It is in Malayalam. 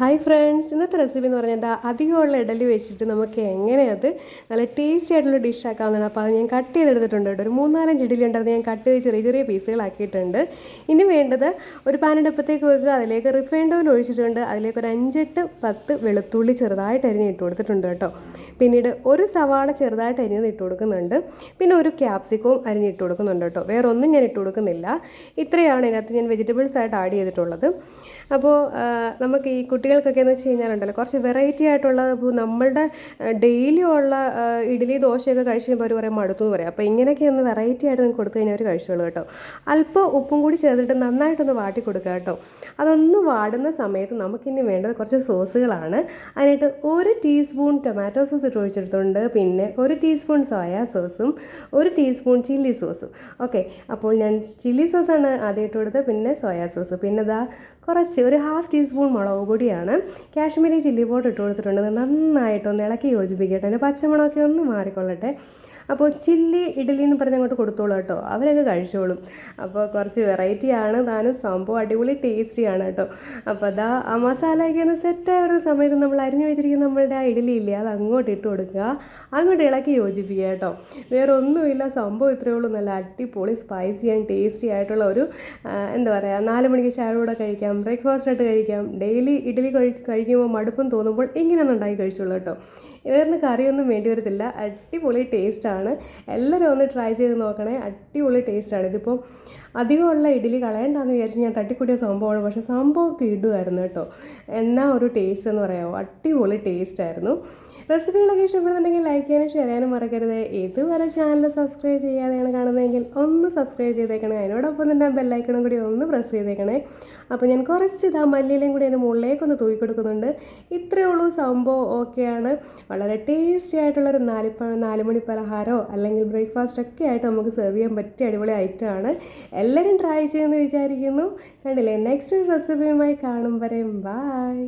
ഹായ് ഫ്രണ്ട്സ് ഇന്നത്തെ റെസിപ്പി എന്ന് പറഞ്ഞാൽ എന്താ? അധികമുള്ള ഇഡലി വെച്ചിട്ട് നമുക്ക് എങ്ങനെ അത് നല്ല ടേസ്റ്റി ആയിട്ടുള്ള ഡിഷ് ആക്കാവുന്നതാണ്. അപ്പോൾ അത് ഞാൻ കട്ട് ചെയ്തെടുത്തിട്ടുണ്ട് കേട്ടോ. ഒരു മൂന്നാലഞ്ച് ഇഡലി ഉണ്ടായിരുന്നു ഞാൻ കട്ട് ചെയ്ത് ചെറിയ ചെറിയ പീസുകളാക്കിയിട്ടുണ്ട് ഇനി വേണ്ടത് ഒരു പാനടപ്പത്തേക്ക് വെക്കുക. അതിലേക്ക് റിഫൈൻഡ് ഓയിൽ ഒഴിച്ചിട്ടുണ്ട്. അതിലേക്ക് ഒരു അഞ്ചെട്ട് പത്ത് വെളുത്തുള്ളി ചെറുതായിട്ട് അരിഞ്ഞ് ഇട്ട് കൊടുത്തിട്ടുണ്ട് കേട്ടോ. പിന്നീട് ഒരു സവാള ചെറുതായിട്ട് അരിഞ്ഞത് ഇട്ട് കൊടുക്കുന്നുണ്ട്. പിന്നെ ഒരു ക്യാപ്സിക്കവും അരിഞ്ഞിട്ട് കൊടുക്കുന്നുണ്ട് കേട്ടോ. വേറെ ഒന്നും ഞാൻ ഇട്ട് കൊടുക്കുന്നില്ല. ഇത്രയാണ് ഇതിനകത്ത് ഞാൻ വെജിറ്റബിൾസ് ആയിട്ട് ആഡ് ചെയ്തിട്ടുള്ളത്. അപ്പോൾ നമുക്ക് ഈ കുട്ടികൾക്കൊക്കെ എന്ന് വെച്ച് കഴിഞ്ഞാലുണ്ടല്ലോ കുറച്ച് വെറൈറ്റി ആയിട്ടുള്ള നമ്മളുടെ ഡെയിലി ഉള്ള ഇഡ്ഡലി ദോശയൊക്കെ കഴിച്ച് കഴിയുമ്പോൾ അവർ പറയും മടുത്തു എന്ന് പറയും. അപ്പോൾ ഇങ്ങനെയൊക്കെ ഒന്ന് വെറൈറ്റി ആയിട്ട് നിങ്ങൾക്ക് കൊടുത്തു കഴിഞ്ഞാൽ അവർ കഴിച്ചോളൂ കേട്ടോ. അല്പം ഉപ്പും കൂടി ചേർത്തിട്ട് നന്നായിട്ടൊന്ന് വാട്ടി കൊടുക്കുക കേട്ടോ. അതൊന്ന് വാടുന്ന സമയത്ത് നമുക്കിനി വേണ്ടത് കുറച്ച് സോസുകളാണ്. അതിനായിട്ട് ഒരു ടീസ്പൂൺ ടൊമാറ്റോ സോസ് ഇട്ട് ഒഴിച്ചെടുത്തുണ്ട് പിന്നെ ഒരു ടീസ്പൂൺ സോയാ സോസും ഒരു ടീസ്പൂൺ ചില്ലി സോസും ഓക്കെ അപ്പോൾ ഞാൻ ചില്ലി സോസാണ് ആദ്യം കൊടുത്തത്. പിന്നെ സോയാ സോസ് പിന്നെ ഇതാ കുറച്ച് ഒരു ഹാഫ് ടീസ്പൂൺ മുളക് പൊടിയാണ് കാശ്മീരി ചില്ലി പൗഡർ ഇട്ട് കൊടുത്തിട്ടുണ്ട്. നന്നായിട്ടൊന്ന് ഇളക്കി യോജിപ്പിക്കട്ടെ. അതിന്റെ പച്ചമുളകൊക്കെ ഒന്ന് മാറിക്കൊള്ളട്ടെ. അപ്പോൾ ചില്ലി ഇഡലി എന്ന് പറഞ്ഞ് അങ്ങോട്ട് കൊടുത്തോളൂ കേട്ടോ. അവരൊക്കെ കഴിച്ചോളും. അപ്പോൾ കുറച്ച് വെറൈറ്റി ആണ്. താനും സംഭവം അടിപൊളി ടേസ്റ്റിയാണ് കേട്ടോ. അപ്പോൾ അതാ ആ മസാലയൊക്കെ ഒന്ന് സെറ്റായി വരുന്ന സമയത്ത് നമ്മൾ അരിഞ്ഞു വെച്ചിരിക്കുന്ന നമ്മളുടെ ആ ഇഡലി ഇല്ലേ അത് അങ്ങോട്ട് ഇട്ട് കൊടുക്കുക. അങ്ങോട്ട് ഇളക്കി യോജിപ്പിക്കുക കേട്ടോ. വേറെ ഒന്നുമില്ല. സംഭവം ഇത്രയേ ഉള്ളൂ. നല്ല അടിപൊളി സ്പൈസി ആൻഡ് ടേസ്റ്റി ആയിട്ടുള്ള ഒരു എന്താ പറയുക നാല് മണിക്ക് ചായ കൂടെ കഴിക്കാം ബ്രേക്ക്ഫാസ്റ്റ് ആയിട്ട് കഴിക്കാം ഡെയിലി ഇഡലി കഴി കഴിക്കുമ്പോൾ മടുപ്പും തോന്നുമ്പോൾ ഇങ്ങനെ ഒന്ന് ഉണ്ടാക്കി കഴിച്ചോളൂ കേട്ടോ. വേറെ കറിയൊന്നും വേണ്ടി വരത്തില്ല. അടിപൊളി ടേസ്റ്റാണ്. എല്ലാവരും ഒന്ന് ട്രൈ ചെയ്ത് നോക്കണേ. അടിപൊളി ടേസ്റ്റാണ്. ഇതിപ്പോൾ അധികമുള്ള ഇഡ്ഡലി കളയണ്ടെന്ന് വിചാരിച്ച് ഞാൻ തട്ടിക്കൂട്ടിയ സംഭവമാണ്. പക്ഷേ സംഭവമൊക്കെ ഇടുമായിരുന്നു കേട്ടോ. എന്നാ ഒരു ടേസ്റ്റ് എന്ന് പറയാമോ അടിപൊളി ടേസ്റ്റായിരുന്നു റെസിപ്പികളൊക്കെ ഇഷ്ടപ്പെടുന്നുണ്ടെങ്കിൽ ലൈക്ക് ചെയ്യാനും ഷെയർ ചെയ്യാനും മറക്കരുത്. ഇതുവരെ ചാനൽ സബ്സ്ക്രൈബ് ചെയ്യാതെയാണ് കാണുന്നതെങ്കിൽ ഒന്ന് സബ്സ്ക്രൈബ് ചെയ്തേക്കണേ. അതിനോടൊപ്പം തന്നെ ബെല്ലൈക്കണം കൂടി ഒന്ന് പ്രസ് ചെയ്തേക്കണേ. അപ്പോൾ ഞാൻ കുറച്ച് ഇതാ മല്ലിയിലും കൂടി അതിന്റെ മുകളിലേക്കൊന്ന് തൂക്കി കൊടുക്കുന്നുണ്ട് ഇത്രയേ ഉള്ളൂ സംഭവം ഓക്കെയാണ് വളരെ ടേസ്റ്റി ആയിട്ടുള്ളൊരു നാല് മണി പലഹാരമോ അല്ലെങ്കിൽ ബ്രേക്ക്ഫാസ്റ്റ് ഒക്കെ ആയിട്ട് നമുക്ക് സെർവ് ചെയ്യാൻ പറ്റിയ അടിപൊളി ഐറ്റം ആണ്. എല്ലാവരും ട്രൈ ചെയ്യുമെന്ന് വിചാരിക്കുന്നു. കണ്ടില്ലേ നെക്സ്റ്റ് റെസിപ്പിയുമായി കാണും വരെ. ബായ്